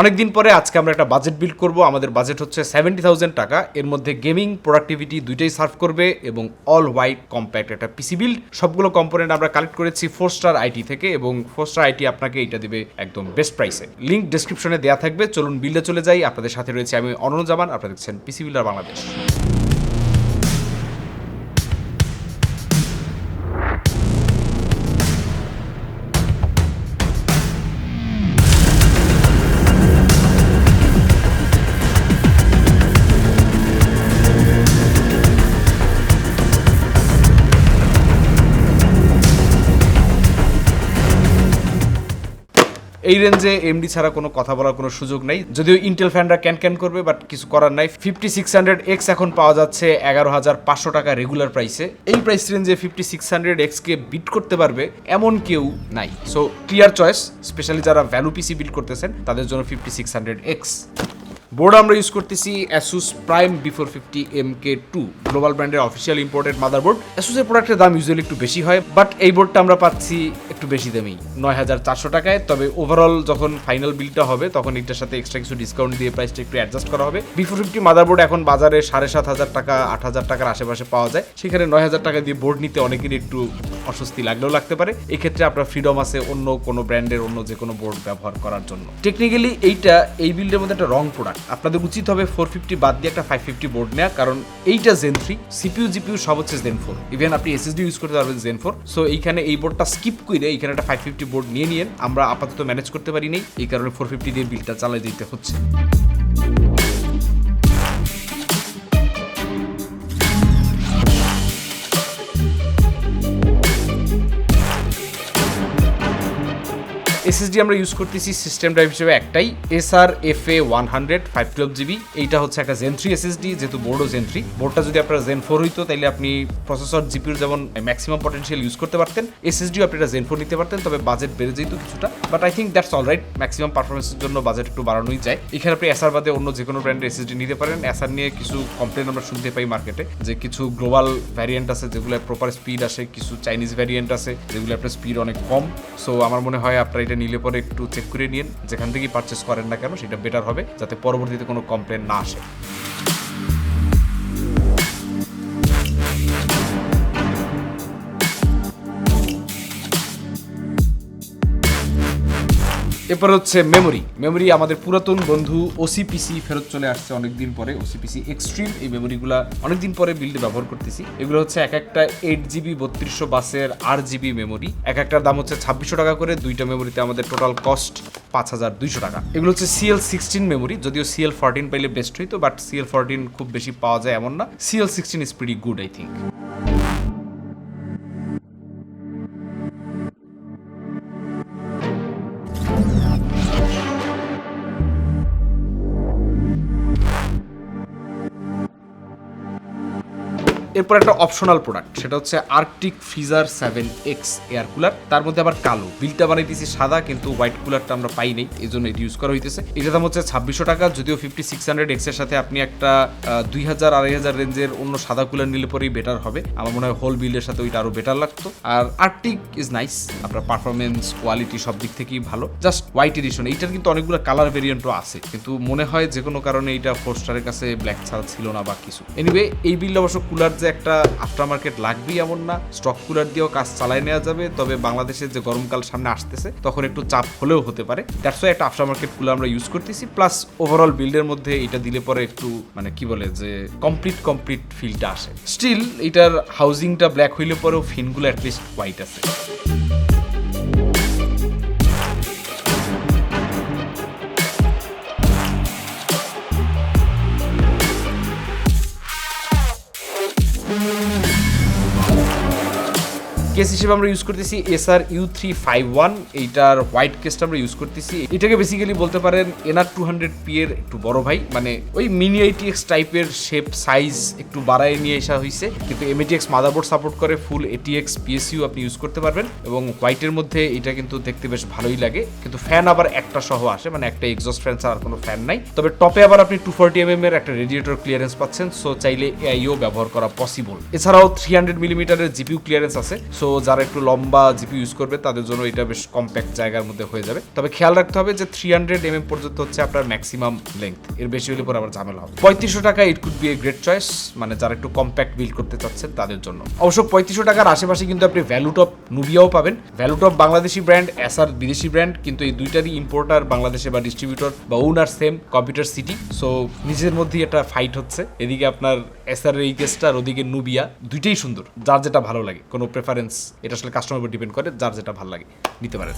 অনেকদিন পরে আজকে আমরা একটা বাজেট বিল্ড করব। আমাদের বাজেট হচ্ছে সেভেন্টি থাউজেন্ড টাকা। এর মধ্যে গেমিং প্রোডাক্টিভিটি দুইটাই সার্ভ করবে এবং অল হোয়াইট কম্প্যাক্ট একটা পিসি বিল্ড সবগুলো কম্পোনেন্ট আমরা কালেক্ট করেছি ফোর স্টার আইটি থেকে এবং ফোর স্টার আইটি আপনাকে এটা দেবে একদম বেস্ট প্রাইসে লিঙ্ক ডিসক্রিপশনে দেওয়া থাকবে। চলুন বিল্ডে চলে যাই। আপনাদের সাথে রয়েছে আমি অনন্য জামান আপনারা দেখছেন পিসি বিল্ডার বাংলাদেশ এই রেঞ্জে এমডি ছাড়া কোনো কথা বলার কোনো সুযোগ নেই। যদিও ইন্টেল ফ্যানরা ক্যান ক্যান করবে বাট কিছু করার নাই। ফিফটি সিক্স হান্ড্রেড এক্স এখন পাওয়া যাচ্ছে এগারো হাজার পাঁচশো টাকা রেগুলার প্রাইসে এই price range fifty six hundred এক্সকে বিট করতে পারবে এমন কেউ নাই। সো ক্লিয়ার চয়েস স্পেশালি যারা ভ্যালু পিসি বিল্ড করতেছেন, তাদের জন্য fifty six hundred X board আমরা ইউজ করতেছি Asus prime B four fifty M K two global ব্র্যান্ডের অফিসিয়াল ইম্পোর্টেড মাদারবোর্ড অ্যাসুসের প্রোডাক্টের দাম ইউজুয়ালি একটু বেশি হয় বাট এই বোর্ডটা আমরা পাচ্ছি একটু বেশি দামেই, নয় হাজার চারশো টাকায়। তবে ওভারঅল যখন ফাইনাল বিলটা হবে, তখন এটার সাথে এক্সট্রা কিছু ডিসকাউন্ট দিয়ে প্রাইসটা একটু অ্যাডজাস্ট করা হবে। বিফোর ফিফটি মাদারবোর্ড এখন বাজারে সাড়ে সাত হাজার টাকা, আট হাজার টাকার আশেপাশে পাওয়া যায়। সেখানে নয় হাজার টাকা দিয়ে বোর্ড নিতে অনেকেরই একটু অস্বস্তি লাগলেও লাগতে পারে। এক্ষেত্রে আপনার ফ্রিডম আছে অন্য কোনো ব্র্যান্ডের অন্য যে কোনো বোর্ড ব্যবহার করার জন্য। টেকনিক্যালি এইটা, এই বিল্ডের মধ্যে একটা রং প্রোডাক্ট আপনাদের উচিত হবে ফোর ফিফটি বাদ দিয়ে একটা ফাইভ ফিফটি বোর্ড নেওয়া কারণ এইটা জেন থ্রি সিপিউ জিপিউ সব হচ্ছে জেন ফোর ইভেন আপনি এসএসডি ইউজ করতে পারবেন জেন ফোর সো এইখানে এই বোর্ডটা স্কিপ করে এইখানে একটা ফাইভ ফিফটি বোর্ড নিয়ে নিয়ে আমরা আপাতত ম্যানেজ করতে পারি নাই। এই কারণে ফোর ফিফটি দিয়ে বিলটা চালিয়ে দিতে হচ্ছে। এসএসডি আমরা ইউজ করতেছি সিস্টেম ড্রাইভ হিসেবে একটাই S R F A one hundred five twelve GB এইটা হচ্ছে একটা জেন থ্রি এসএসডি যেহেতু বোর্ডও জেন থ্রি বোর্ডটা যদি আপনার জেন ফোর হইতো তাহলে আপনি প্রসেসর জিপির যেমন ম্যাক্সিমাম পটেনশিয়াল ইউজ করতে পারতেন। এসএসডিও আপনি এটা জেন ফোর নিতে পারতেন, তবে বাজেট বেড়ে যেত কিছুটা। But I think that's all right maximum পারফরমেন্সের জন্য বাজেট একটু বাড়ানোই যায়। এখানে আপনি এসআর বাদে অন্য যে কোনো ব্র্যান্ডের এসএসডি নিতে পারেন। এসআর নিয়ে কিছু কমপ্লেন আমরা শুনতে পাই মার্কেটে যে কিছু গ্লোবাল ভ্যারিয়েন্ট আছে, যেগুলো প্রপার স্পিড আসে, কিছু চাইনিজ ভ্যারিয়েন্ট আছে, যেগুলো আপনার স্পিড অনেক কম। সো আমার মনে হয় আপনার এটা নিলে পরে একটু চেক করে নিন যেখান থেকেই পারচেস করেন না কেন, সেটা বেটার হবে, যাতে পরবর্তীতে কোনো কমপ্লেন না আসে। এরপর হচ্ছে মেমোরি মেমোরি আমাদের পুরাতন বন্ধু ওসিপিসি ফেরত চলে আসছে অনেকদিন পরে। ওসিপিসি এক্সট্রিম এই মেমোরিগুলা অনেকদিন পরে বিল্ডে ব্যবহার করতেছি। এগুলো হচ্ছে এক একটা এইট জিবি বত্রিশশো বাসের আট জিবি মেমোরি এক একটার দাম হচ্ছে ছাব্বিশশো টাকা করে। দুইটা মেমোরিতে আমাদের টোটাল কস্ট পাঁচ হাজার দুইশো টাকা। এগুলো হচ্ছে সিএল সিক্সটিন মেমোরি যদিও সিএল ফোরটিন পাইলে বেস্ট হইতো বাট সিএল ফোরটিন খুব বেশি পাওয়া যায় এমন না। CL sixteen is good I think এরপর একটা অপশনাল প্রোডাক্ট সেটা হচ্ছে Arctic freezer seven X air cooler তার মধ্যে আবার কালো। বিলটা বানাইতেছি সাদা, কিন্তু হোয়াইট কুলারটা আমরা পাই নাই এই জন্য এটি ইউজ করা হইতেছে। এটার দাম হচ্ছে ছাব্বিশশো টাকা, যদিও ফিফটি সিক্স হান্ড্রেড এক্সের সাথে আপনি একটা দুই হাজার, আড়াই হাজার রেঞ্জের অন্য সাদা কুলার নিলে পরেই বেটার হবে। আমার মনে হয় হোল বিলের সাথে ওইটা আরও বেটার লাগতো। আর আর্কটিক ইজ নাইস আপনার পারফরমেন্স কোয়ালিটি সব দিক থেকেই ভালো। জাস্ট হোয়াইট এডিশন এইটার কিন্তু অনেকগুলো কালার ভেরিয়েন্টও আছে, কিন্তু মনে হয় যে কোনো কারণে এইটা ফোর স্টারের কাছে ব্ল্যাক ছাড়া ছিল না বা কিছু। এনিওয়ে এই বিল অবশ্য কুলার যে একটা আফটার মার্কেট লাগবেই এমন না। স্টক কুলার দিয়েও কাজ চালায় নেওয়া যাবে, তবে বাংলাদেশের যে গরমকাল সামনে আসতেছে, তখন একটু চাপ হলেও হতে পারে। দ্যাটস একটা আফটার মার্কেট কুলার আমরা ইউজ করতেছি প্লাস ওভারঅল বিল্ডের মধ্যে এটা দিলে পরে একটু মানে কি বলে যে কমপ্লিট কমপ্লিট ফিলটা আসে। স্টিল এটার হাউজিংটা ব্ল্যাক হইলে পরেও ফিনগুলো অ্যাটলিস্ট হোয়াইট আছে। কেস হিসেবে আমরা ইউজ করতেছি S R U three five one এইটার হোয়াইট কেসটা আমরা ইউজ করতেছি। এটাকে বেসিক্যালি বলতে পারেন এনআর টু হান্ড্রেড পি এর একটু বড় ভাই মানে ওই মিনি আইটিএক্স টাইপের শেপ সাইজ একটু বাড়ায় নিয়ে আসা হয়েছে কিন্তু এমএটিএক্স মাদারবোর্ড সাপোর্ট করে ফুল এটিএক্স পিএসইউ আপনি ইউজ করতে পারবেন। এবং হোয়াইটের মধ্যে এটা কিন্তু দেখতে বেশ ভালোই লাগে। কিন্তু ফ্যান আবার একটা সহ আসে মানে একটা এক্সস্ট ফ্যান ছাড়া কোনো ফ্যান নাই। তবে টপে আবার আপনি টু ফোরটি এম এর একটা রেডিয়েটর ক্লিয়ারেন্স পাচ্ছেন সো চাইলে এআইও ব্যবহার করা পসিবল এছাড়াও থ্রি হান্ড্রেড মিলিমিটারের জিপিউ ক্লিয়ারেন্স আছে সো সো যারা একটু লম্বা জিপি ইউজ করবে, তাদের জন্য এটা বেশ কম্প্যাক্ট জায়গার মধ্যে হয়ে যাবে। তবে খেয়াল রাখতে হবে যে থ্রি হান্ড্রেড এম এম পর্যন্ত হচ্ছে আপনার ম্যাক্সিমাম লেন্থ এর বেশি হলে পরে আবার ঝামেলা হবে। পঁয়ত্রিশশো টাকা it could be a great choice মানে যারা একটু কম্প্যাক্ট বিল্ড করতে চাচ্ছেন তাদের জন্য। অবশ্য পঁয়ত্রিশশো টাকার আশেপাশে কিন্তু আপনি ভ্যালুটপ নুবিয়াও পাবেন। ভ্যালুটপ বাংলাদেশি ব্র্যান্ড এসআর বিদেশি ব্র্যান্ড কিন্তু এই দুইটারই ইম্পোর্টার বাংলাদেশে বা ডিস্ট্রিবিউটর বা owner same computer city so নিজের মধ্যেই একটা ফাইট হচ্ছে। এদিকে আপনার এসআর এই কেসটা ওদিকে নুবিয়া দুইটাই সুন্দর, যার যেটা ভালো লাগে, কোনো প্রেফারেন্স এটা আসলে কাস্টমার উপর ডিপেন্ড করে যার যেটা ভালো লাগে নিতে পারেন।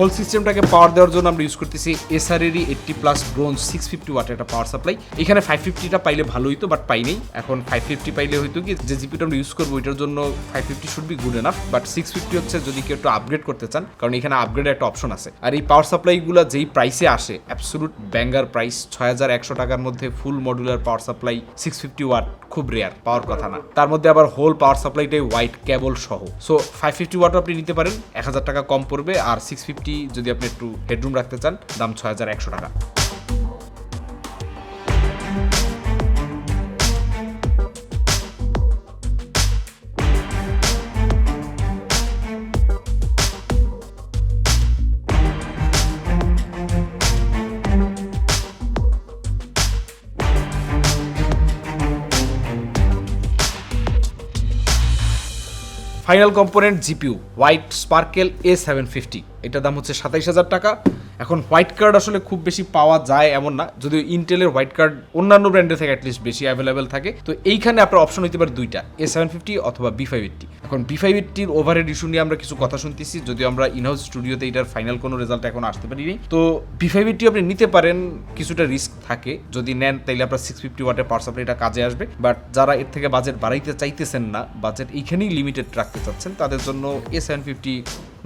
হোল সিস্টেমটাকে পাওয়ার দেওয়ার জন্য আমরা ইউজ করতেছি এসআরেরই eighty plus bronze six fifty ওয়াটের একটা পাওয়ার সাপ্লাই এখানে ফাইভ ফিফটিটা পাইলে ভালো হইতো বাট পাই নেই। এখন ফাইভ ফিফটি পাইলে হয়তো কি যে জিপিটা আমরা ইউজ করব, ওইটার জন্য five fifty should be good enough but six fifty হচ্ছে যদি কেউ একটু আপগ্রেড করতে চান, কারণ এখানে আপগ্রেডের একটা অপশন আছে। আর এই পাওয়ার সাপ্লাইগুলো যেই প্রাইসে আসে অ্যাবসলুট ব্যাঙ্গার প্রাইস ছয় হাজার একশো টাকার মধ্যে full modular power supply six fifty watt খুব রেয়ার পাওয়ার কথা না। তার মধ্যে আবার হোল পাওয়ার সাপ্লাইটাই হোয়াইট কেবল সহ। সো ফাইভ ফিফটি ওয়াট আপনি নিতে পারেন, এক হাজার টাকা কম পড়বে, আর সিক্স ফিফটি যদি আপনি একটু হেডরুম রাখতে চান, দাম ছয় হাজার একশো টাকা। Final component GPU white sparkle A seven fifty এটার দাম হচ্ছে সাতাইশ হাজার টাকা। এখন হোয়াইট কার্ড আসলে খুব বেশি পাওয়া যায় এমন না। যদিও ইন্টেলের হোয়াইট কার্ড অন্যান্য ব্র্যান্ডের থেকে অ্যাটলিস্ট বেশি অ্যাভেলেবেল থাকে। তো এইখানে আপনার অপশন হতে পারে দুইটা এ সেভেন ফিফটি অথবা বি ফাইভ এইটটি এখন বি ফাইভ এইটটির ওভারহেড ইস্যু নিয়ে আমরা কিছু কথা শুনতেছি। যদিও আমরা ইনহাউস স্টুডিওতে এটার ফাইনাল কোনো রেজাল্ট এখন আসতে পারিনি। তো বি ফাইভ এইটটি আপনি নিতে পারেন, কিছুটা রিস্ক থাকে। যদি নেন, তাইলে আপনার সিক্স ফিফটি ওয়াটের পাওয়ার সাপ্লাইটা কাজে আসবে। বাট যারা এর থেকে বাজেট বাড়াইতে চাইতেছেন না বাজেট এইখানেই লিমিটেড রাখতে চাচ্ছেন, তাদের জন্য A seven fifty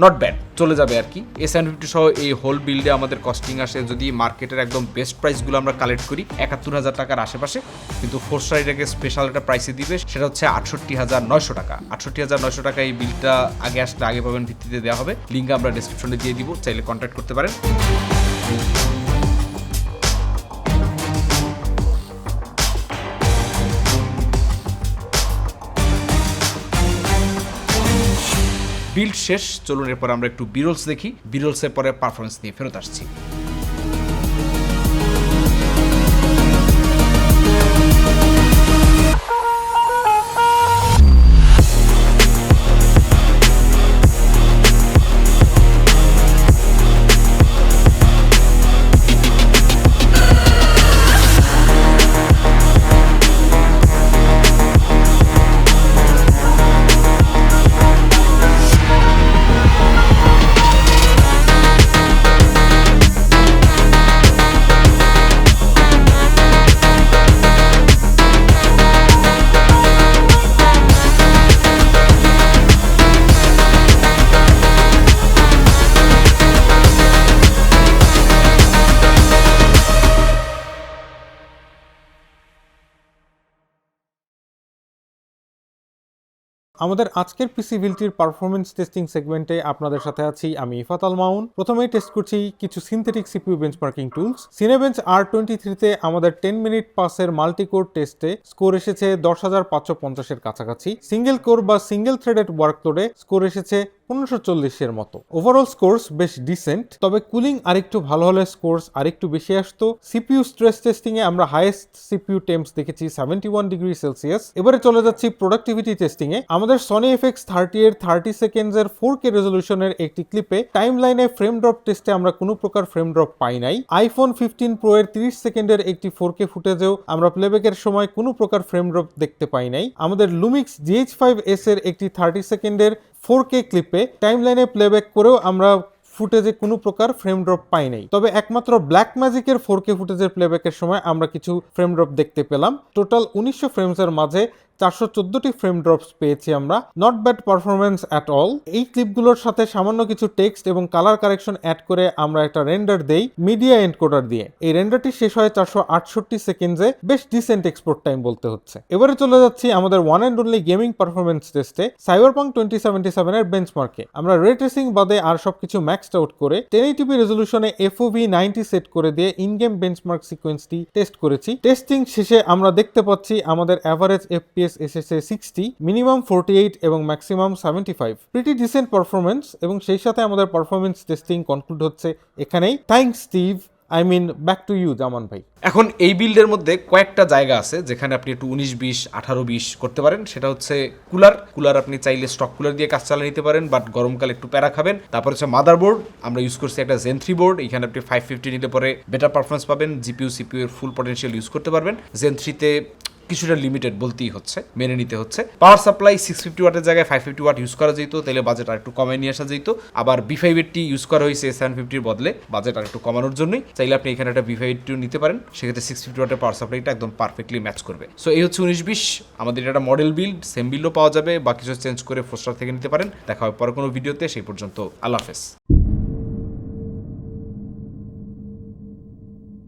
not bad চলে যাবে আর কি। এস এন ফিফটি সহ এই হোল বিল্ডে আমাদের কস্টিং আসে। যদি মার্কেটের একদম বেস্ট প্রাইসগুলো আমরা কালেক্ট করি, একাত্তর হাজার টাকার আশেপাশে, কিন্তু ফোর স্টার এটাকে স্পেশাল একটা প্রাইসে দিবে, সেটা হচ্ছে আটষট্টি হাজার নয়শো টাকা। আটষট্টি হাজার নয়শো টাকা এই বিলটা আগে আসলে আগে পাবেন ভিত্তিতে দেওয়া হবে। লিঙ্ক আমরা ডিসক্রিপশনে দিয়ে দিব, চাইলে কন্ট্যাক্ট করতে পারেন। বিল্ড শেষ। চলুন এরপর আমরা একটু বিরলস দেখি। বিরলসের পরে পারফরমেন্স নিয়ে ফেরত আসছি। আমাদের আজকের পিসি বিলটির পারফরমেন্স টেস্টিং সেগমেন্টে আপনাদের সাথে আছি আমি ইফাত আল মাউন। প্রথমেই টেস্ট করছি কিছু synthetic CPU benchmarking tools Cinebench R twenty থ্রিতে আমাদের টেন মিনিট পাসের মাল্টিকোর টেস্টে স্কোর এসেছে দশ হাজার পাঁচশো পঞ্চাশের কাছাকাছি। সিঙ্গেল কোর বা সিঙ্গেল থ্রেডেড ওয়ার্কলোডে স্কোর এসেছে পনেরোশো চল্লিশের মতো। ওভারঅল স্কোর্স বেশ ডিসেন্ট তবে কুলিং আরেকটু ভালো হলে স্কোর্স আরেকটু বেশি আসতো। সিপিইউ স্ট্রেস টেস্টিং এ আমরা হাইয়েস্ট সিপিইউ টেম্পস দেখেছি সেভেন্টি ওয়ান ডিগ্রি সেলসিয়াস এবারে চলে যাচ্ছি প্রোডাক্টিভিটি টেস্টিং এ। আমাদের সনি এফএক্স থার্টি এর থার্টি সেকেন্ডস এর ফোর কে রেজলিউশনের একটি ক্লিপে টাইম লাইনে ফ্রেম ড্রপ টেস্টে আমরা কোনো প্রকার ফ্রেম ড্রপ পাই নাই। আইফোন ফিফটিন প্রো এর তিরিশ সেকেন্ডের একটি ফোর কে ফুটেজেও আমরা প্লেব্যাকের সময় কোনো প্রকার ফ্রেম ড্রপ দেখতে পাই নাই। আমাদের লুমিক্স জিএইচ ফাইভ এস এর একটি থার্টি সেকেন্ডের ফোর কে ক্লিপে টাইমলাইনে প্লেব্যাক করেও আমরা ফুটেজে কোনো প্রকার ফ্রেম ড্রপ পাই নাই। তবে একমাত্র ব্ল্যাক ম্যাজিকের ফোর কে ফুটেজের প্লেব্যাকের সময় আমরা কিছু ফ্রেম ড্রপ দেখতে পেলাম। টোটাল উনিশশো ফ্রেমসের মাঝে চারশো চোদ্দটি ফ্রেম ড্রপস পেয়েছি আমরা not bad performance at all এই ক্লিপগুলোর সাথে সামান্য কিছু টেক্সট এবং কালার কারেকশন অ্যাড করে আমরা একটা রেন্ডার দেই মিডিয়া এনকোডার দিয়ে। এই রেন্ডারটি শেষ হয় চারশো আটষট্টি সেকেন্ডসে বেশ ডিসেন্ট এক্সপোর্ট টাইম বলতে হচ্ছে। এবারে চলে যাচ্ছি আমাদের one and only gaming performance টেস্টে সাইবার পাং টোয়েন্টি সেভেন্টি সেভেনের বেঞ্চমার্কে আমরা রে ট্রেসিং বাদে আর সবকিছু ম্যাক্সড আউট করে টেন এইটিপি রেজলিউশনে এফওভি নাইনটি সেট করে দিয়ে ইন গেম বেঞ্চমার্ক সিকোয়েন্সটি টেস্ট করেছি। টেস্টিং শেষে আমরা দেখতে পাচ্ছি আমাদের অ্যাভারেজ এফপিএস এসেছে সিক্সটি মিনিমাম ফোরটি এইট এবং maximum seventy five pretty decent performance এবং সেই সাথে আমাদের পারফরমেন্স টেস্টিং কনক্লুড হচ্ছে এখানেই। Thanks Steve I mean back to you Zaman ভাই। এখন এই বিল্ডের মধ্যে কয়েকটা জায়গা আছে, যেখানে আপনি একটু উনিশ বিশ, আঠারো বিশ করতে পারেন। সেটা হচ্ছে কুলার। কুলার আপনি চাইলে স্টক কুলার দিয়ে কাজ চালিয়ে নিতে পারেন বাট গরমকালে একটু প্যারা খাবেন। তারপর হচ্ছে মাদার বোর্ড আমরা ইউজ করছি একটা জেন থ্রি বোর্ড এখানে আপনি ফাইভ ফিফটি নিতে পরে বেটার পারফরমেন্স পাবেন জিপিউ সিপিউ এর ফুল পটেনশিয়াল ইউজ করতে পারবেন। জেন থ্রিতে কিছুটা লিমিটেড বলতেই হচ্ছে, মেনে নিতে হচ্ছে। পাওয়ার সাপ্লাই সিক্স ফিফটি ওয়াটের জায়গায় ফাইভ ফিফটি ওয়াট ইউজ করা যেত তাহলে বাজেট আর একটু কমায় নিয়ে আসা যেত আবার বি ফাইভ এইটটি ইউজ করা হয়েছে সেভেন ফিফটির বদলে বাজেট আর একটু কমানোর জন্যই। চাইলে আপনি এখানে একটা বি ফাইভ এইটটিও নিতে পারেন, সেক্ষেত্রে সিক্স ফিফটি ওয়াটের পাওয়ার সাপ্লাইটা একদম পারফেক্টলি ম্যাচ করবে। সো এই হচ্ছে উনিশ বিশ। আমাদের এটা একটা মডেল বিল্ড সেম বিল্ডও পাওয়া যাবে বা কিছু চেঞ্জ করে ফোস্টার থেকে নিতে পারেন। দেখা হবে পরে কোনো ভিডিওতে সেই পর্যন্ত আল্লাহ হাফেজ।